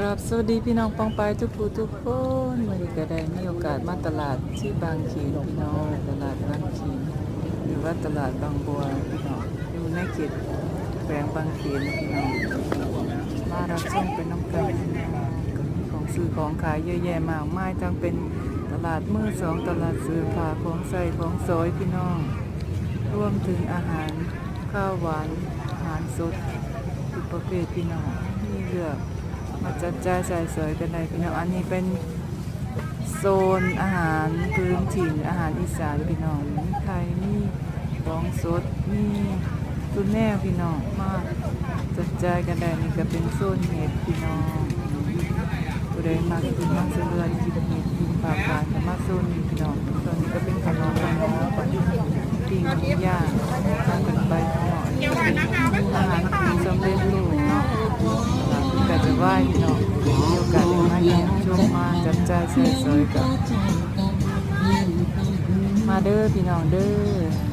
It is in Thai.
กราบสวัสดีพี่น้องปองปายทุกผู้ทุกคนวันนี้ก็ได้มีโอกาสมาตลาดที่บางเขนพี่น้องตลาดบางเขนหรือว่าตลาดบางบัวพี่น้องอยู่ในเขตแขวงบางเขนพี่น้องมารับชมเป็นน้ำกันพี่น้องก็มีของซื้อของขายเยอะแยะมากมายทั้งเป็นตลาดมือสองตลาดซื้อผ้าของใส่ของซอยพี่น้อง รวมถึงอาหารข้าวหวานอาหารสดทุกประเภทพี่น้องมีเลือก มาจัดจ่ายใส่สวยกันได้พี่น้องอันนี้เป็นโซนอาหารพื้นถิ่นอาหารอีสานพี่น้องมีไข่มีของสดมีตุนแนวพี่น้องมากจัดจ่ายกันได้นี่ก็เป็นโซนเห็ดพี่น้องผู้ใดมากินมาเสือกินเห็ดกินปลาปลาก็มาโซนนี้พี่น้องโซนนี้ก็เป็นขนมขนมปิ้งย่างทำกันไปพี่น้องอาหารกินสำเร็จรูป ว้พี่น้องมีโอกาสได้มาเยี่ยมชมมาจับจ่ายใช้สอยกับมาเด้อพี่น้องเด้อ